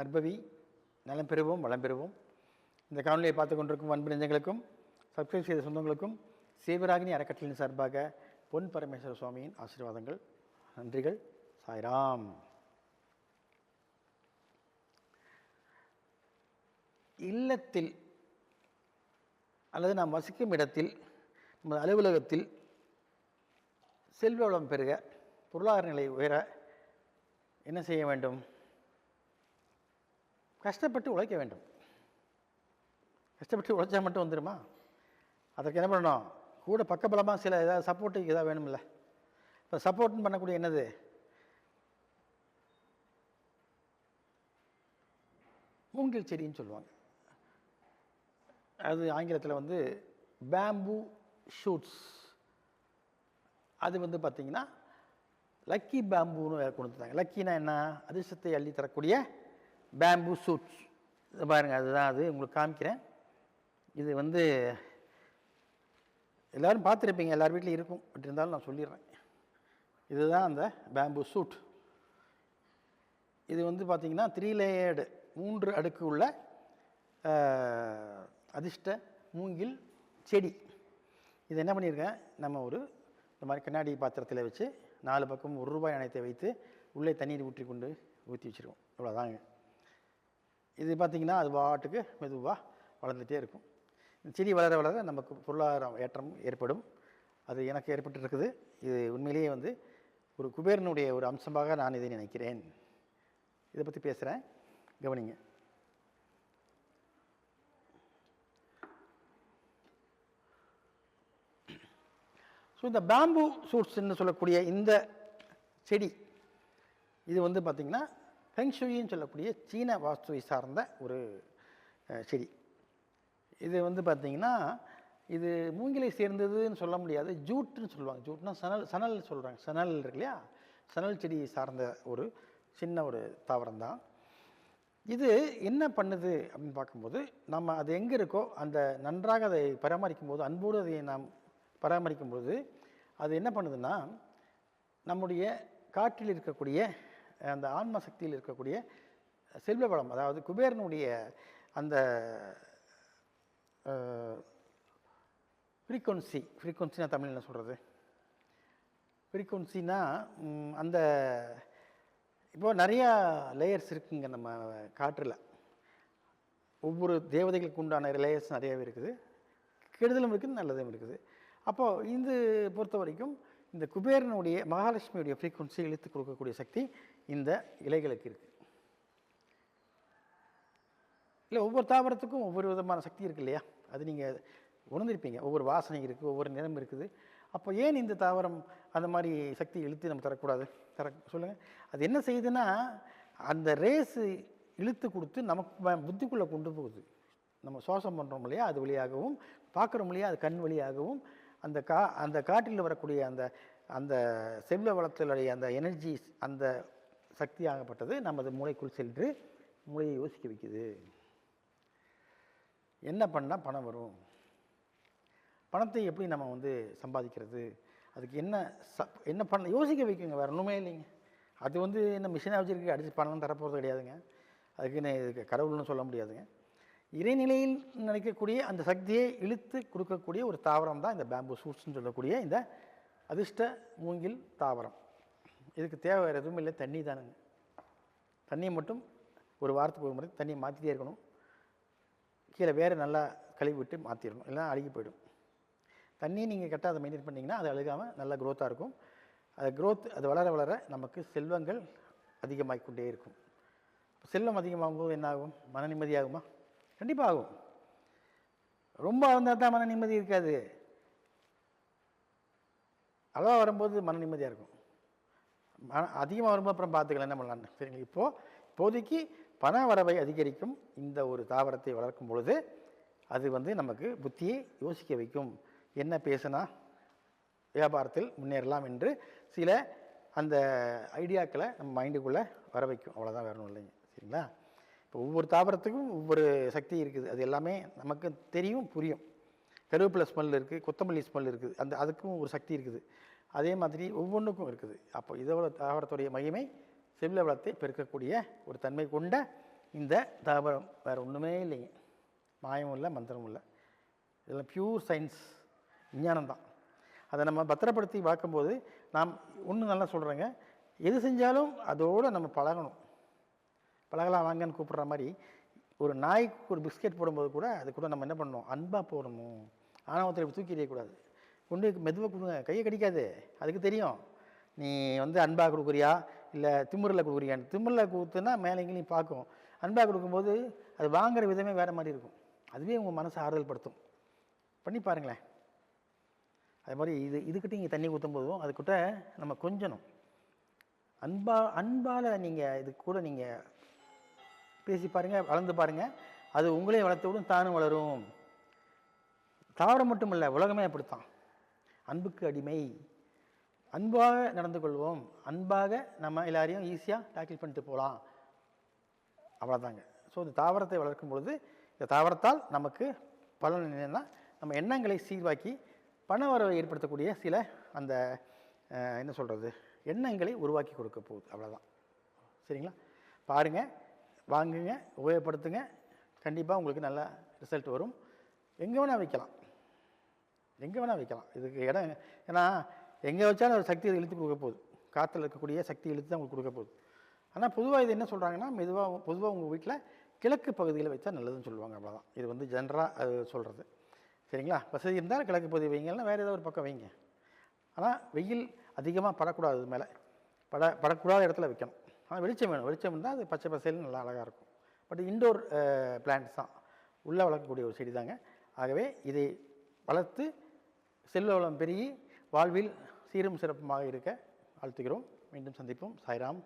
நற்பவி நலம் பெறுவோம் வளம் பெறுவோம். இந்த காணொலியை பார்த்து கொண்டிருக்கும் அன்பு நெஞ்சங்களுக்கும் சப்ஸ்கிரைப் செய்த சொந்தங்களுக்கும் சேவராகினி அறக்கட்டளையின் சார்பாக பொன் பரமேஸ்வர சுவாமியின் ஆசீர்வாதங்கள் நன்றிகள் சாய்ராம். இல்லத்தில் அல்லது நாம் வசிக்கும் இடத்தில் நமது அலுவலகத்தில் செல்வ வளம் பெருக பொருளாதார நிலை உயர என்ன செய்ய வேண்டும்? கஷ்டப்பட்டு உழைக்க வேண்டும். கஷ்டப்பட்டு உழைச்சா மட்டும் வந்துடுமா அதற்கு என்ன பண்ணணும்? கூட பக்கபலமாக சில ஏதாவது சப்போர்ட்டுக்கு ஏதாவது வேணும்ல. இப்போ சப்போர்ட்னு பண்ணக்கூடிய என்னது? மூங்கில் செடின்னு சொல்லுவாங்க. அது ஆங்கிலத்தில் வந்து பேம்பு ஷூட்ஸ் அது வந்து பார்த்திங்கன்னா லக்கி பேம்புன்னு வேறு கொண்டு வந்தாங்க லக்கினா என்ன? அதிர்ஷ்டத்தை அள்ளி தரக்கூடிய பேம்பு ஷூட்ஸ் இது பாருங்கள் அதுதான் அது. உங்களுக்கு காமிக்கிறேன். இது வந்து எல்லோரும் பார்த்துருப்பீங்க எல்லார் வீட்லையும் இருக்கும். பட் இருந்தாலும் நான் சொல்லிடுறேன். இதுதான் அந்த பேம்பு சூட் இது வந்து பார்த்திங்கன்னா த்ரீ லேயர்டு மூன்று அடுக்கு உள்ள அதிர்ஷ்ட மூங்கில் செடி. இது என்ன பண்ணியிருக்கேன்? நம்ம ஒரு இந்த மாதிரி கண்ணாடி பாத்திரத்தில் வச்சு நாலு பக்கம் ஒரு ரூபாய் நாணயத்தை வைத்து உள்ளே தண்ணீர் ஊற்றி கொண்டு ஊற்றி வச்சுருக்கோம் இவ்வளோதாங்க இது பார்த்திங்கன்னா அது பாட்டுக்கு மெதுவாக வளர்ந்துகிட்டே இருக்கும். இந்த செடி வளர வளர நமக்கு பொருளாதாரம் ஏற்றம் ஏற்படும். அது எனக்கு ஏற்பட்டு இருக்குது இது உண்மையிலேயே வந்து ஒரு குபேரனுடைய ஒரு அம்சமாக நான் இதை நினைக்கிறேன். இதை பற்றி பேசுகிறேன் கவனிங்க. ஸோ இந்த பேம்பு சூட்ஸ்ன்னு சொல்லக்கூடிய இந்த செடி இது வந்து பார்த்திங்கன்னா ஃபெங்ஷுயின்னு சொல்லக்கூடிய சீன வாஸ்துவை சார்ந்த ஒரு செடி. இது வந்து பார்த்திங்கன்னா இது மூங்கிலை சேர்ந்ததுன்னு சொல்ல முடியாது. ஜூட்டுன்னு சொல்லுவாங்க. ஜூட்னா சணல் சணல் சொல்கிறாங்க சணல் இருக்கு இல்லையா? சணல் செடி சார்ந்த ஒரு சின்ன ஒரு தாவரம் தான் இது என்ன பண்ணுது அப்படின்னு பார்க்கும்போது நம்ம அது எங்கே இருக்கோ அந்த நன்றாக அதை பராமரிக்கும் போது அன்போடு அதை நாம் பராமரிக்கும் பொழுது அது என்ன பண்ணுதுன்னா நம்முடைய காற்றில் இருக்கக்கூடிய அந்த ஆன்ம சக்தியில் இருக்கக்கூடிய செல்வ வளம் அதாவது குபேரனுடைய அந்த ஃப்ரீக்குவன்சி ஃப்ரீக்குவன்சினா தமிழ் என்ன சொல்கிறது ஃப்ரீக்குவன்சினா அந்த இப்போ நிறையா லேயர்ஸ் இருக்குங்க நம்ம காற்றில். ஒவ்வொரு தேவதைகளுக்கு உண்டான லேயர்ஸ் நிறையாவே இருக்குது. கெடுதலும் இருக்குது நல்லதும் இருக்குது. அப்போது இது பொறுத்த வரைக்கும் இந்த குபேரனுடைய மகாலட்சுமியுடைய ஃப்ரீக்குவன்சி இழுத்து கொடுக்கக்கூடிய சக்தி இந்த இலைகளுக்கு இருக்குது இல்லை ஒவ்வொரு தாவரத்துக்கும் ஒவ்வொரு விதமான சக்தி இருக்கு இல்லையா? அது நீங்கள் உணர்ந்திருப்பீங்க. ஒவ்வொரு வாசனை இருக்குது ஒவ்வொரு நிறம் இருக்குது. அப்போ ஏன் இந்த தாவரம் அந்த மாதிரி சக்தி இழுத்து நம்ம தரக்கூடாது? தர சொல்லுங்கள் அது என்ன செய்யுதுன்னா அந்த ரேஸு இழுத்து கொடுத்து நமக்கு புத்திக்குள்ளே கொண்டு போகுது. நம்ம சுவாசம் பண்ணுறோம் இல்லையா? அது வழியாகவும் பார்க்குறோம் இல்லையா? அது கண் வழியாகவும் அந்த கா அந்த காட்டில் வரக்கூடிய அந்த அந்த செவ்வ வளத்தினுடைய அந்த எனர்ஜி அந்த சக்தியாகப்பட்டது நமது மூளைக்குள் சென்று மூளையை யோசிக்க வைக்குது. என்ன பண்ணால் பணம் வரும்? பணத்தை எப்படி நம்ம வந்து சம்பாதிக்கிறது? அதுக்கு என்ன ச என்ன பண்ண யோசிக்க வைக்குங்க வேறு ஒன்றுமே இல்லைங்க. அது வந்து என்ன மிஷினாக வச்சுருக்கு அடித்து பணம் தரப்போகிறது கிடையாதுங்க. அதுக்கு நான் இதுக்கு கடவுள்னு சொல்ல முடியாதுங்க. இறைநிலையில் நினைக்கக்கூடிய அந்த சக்தியை இழுத்து கொடுக்கக்கூடிய ஒரு தாவரம் தான் இந்த பேம்பு சூட்ஸ்னு சொல்லக்கூடிய இந்த அதிர்ஷ்ட மூங்கில் தாவரம். இதுக்கு தேவை வேறு எதுவும் இல்லை தண்ணி தானுங்க. தண்ணியை மட்டும் ஒரு வாரத்துக்கு ஒரு முறை தண்ணியை மாற்றிட்டே இருக்கணும். கீழே வேறு நல்லா கழுவி விட்டு மாற்றிடணும் இல்லைன்னா அழுகி போயிடும். தண்ணி நீங்கள் கரெக்டாக அதை மெயின்டைன் பண்ணிங்கன்னா அது அழுகாமல் நல்ல க்ரோத்தாக இருக்கும். அது க்ரோத் அது வளர வளர நமக்கு செல்வங்கள் அதிகமாகிக்கொண்டே இருக்கும். செல்வம் அதிகமாகும் போது மன நிம்மதியாகுமா கண்டிப்பாக ஆகும் ரொம்ப வந்தால் தான் மன நிம்மதி இருக்காது. அளவாக வரும்போது மன நிம்மதியாக இருக்கும். மன அதிகமாக வரும்போது அப்புறம் பார்த்துக்கலாம் என்ன பண்ணலான்னு சரிங்களா? இப்போது இப்போதைக்கு பண வரவை அதிகரிக்கும் இந்த ஒரு தாவரத்தை வளர்க்கும் பொழுது அது வந்து நமக்கு புத்தியை யோசிக்க வைக்கும். என்ன பேசுனா வியாபாரத்தில் முன்னேறலாம் என்று சில அந்த ஐடியாக்களை நம்ம மைண்டுக்குள்ளே வர வைக்கும். அவ்வளோதான் வரணும் இல்லைங்க. சரிங்களா? இப்போ ஒவ்வொரு தாவரத்துக்கும் ஒவ்வொரு சக்தி இருக்குது. அது எல்லாமே நமக்கு தெரியும் புரியும். கருவேப்பிலை ஸ்மெல் இருக்குது கொத்தமல்லி ஸ்மெல் இருக்குது. அந்த அதுக்கும் ஒரு சக்தி இருக்குது. அதே மாதிரி ஒவ்வொன்றுக்கும் இருக்குது. அப்போ இதோட தாவரத்துடைய மகிமை செவில வளத்தை பெருக்கக்கூடிய ஒரு தன்மை கொண்ட இந்த தாவரம். வேறு ஒன்றுமே இல்லைங்க. மாயமும் இல்லை மந்திரமும் இல்லை. இதெல்லாம் பியூர் சயின்ஸ் விஞ்ஞானம் தான். அதை நம்ம பத்திரப்படுத்தி பார்க்கும்போது நாம் ஒன்று நல்லா சொல்கிறேங்க எது செஞ்சாலும் அதோடு நம்ம பழகணும். பழகலாம் வாங்கன்னு கூப்பிட்ற மாதிரி ஒரு நாய்க்கு ஒரு பிஸ்கெட் போடும்போது கூட அது கூட நம்ம என்ன பண்ணணும்? அன்பாக போடணும். ஆனால் ஒருத்தர் தூக்கி எறியக்கூடாது கொண்டு மெதுவாக கொடுங்க. கையை கடிக்காது. அதுக்கு தெரியும். நீ வந்து அன்பாக கொடுக்குறியா? இல்லை திமுறில் கொடுக்குறியான்னு திமுறில் கொடுத்துனா மேலே பார்க்கும். அன்பாக கொடுக்கும்போது அது வாங்குற விதமே வேறு மாதிரி இருக்கும். அதுவே உங்கள் மனசை ஆறுதல் படுத்தும். பண்ணி பாருங்களேன். அது மாதிரி இது இதுக்கிட்ட இங்கே தண்ணி ஊற்றும் போதும் அதுக்கிட்ட நம்ம கொஞ்சணும். அன்பா அன்பால் நீங்கள் இது கூட நீங்கள் பேசி பாருங்கள் வளர்ந்து பாருங்கள் அது உங்களையும் வளர்த்து விடும் தானும் வளரும். தாவரம் மட்டும் இல்லை உலகமே அப்படித்தான். அன்புக்கு அடிமை. அன்பாக நடந்து கொள்வோம். அன்பாக நம்ம எல்லாரையும் ஈஸியாக டேக்கிள் பண்ணிட்டு போகலாம். அவ்வளோதாங்க ஸோ இந்த தாவரத்தை வளர்க்கும் பொழுது இந்த தாவரத்தால் நமக்கு பலன் என்னென்னா நம்ம எண்ணங்களை சீர்வாக்கி பண வரவை ஏற்படுத்தக்கூடிய சில அந்த என்ன சொல்கிறது எண்ணங்களை உருவாக்கி கொடுக்க போகுது. அவ்வளோதான் சரிங்களா? பாருங்கள் வாங்குங்க உபயோகப்படுத்துங்க. கண்டிப்பாக உங்களுக்கு நல்ல ரிசல்ட் வரும். எங்கே வேணால் வைக்கலாம். எங்கே வேணால் வைக்கலாம். இதுக்கு இடம் ஏன்னா எங்கே வச்சாலும் ஒரு சக்தி இழுத்து கொடுக்க போகுது. காற்றுல இருக்கக்கூடிய சக்தி இழுத்து தான் உங்களுக்கு கொடுக்க போகுது. ஆனால் பொதுவாக இது என்ன சொல்கிறாங்கன்னா மெதுவாக பொதுவாக உங்கள் வீட்டில் கிழக்கு பகுதியில் வச்சா நல்லதுன்னு சொல்லுவாங்க அவ்வளோதான் இது வந்து ஜென்ரலாக அது சொல்கிறது சரிங்களா? வசதி இருந்தால் கிழக்கு பகுதி வைங்கன்னா வேறு ஏதாவது ஒரு பக்கம் வைங்க. ஆனால் வெயில் அதிகமாக படக்கூடாது இது மேலே. பட படக்கூடாத இடத்துல வைக்கணும். ஆனால் வெளிச்சம் வேணும். வெளிச்சம் இருந்தால் அது பச்சை பசேல்னு நல்லா அழகாக இருக்கும். பட் இன்டோர் பிளான்ட்ஸ் தான். உள்ளே வளர்க்கக்கூடிய ஒரு செடி தாங்க. ஆகவே இதை வளர்த்து செல்வ வளம் பெருகி வாழ்வில் சீரும் சிறப்புமாக இருக்க வாழ்த்துகிறோம். மீண்டும் சந்திப்போம். சாய்ராம்.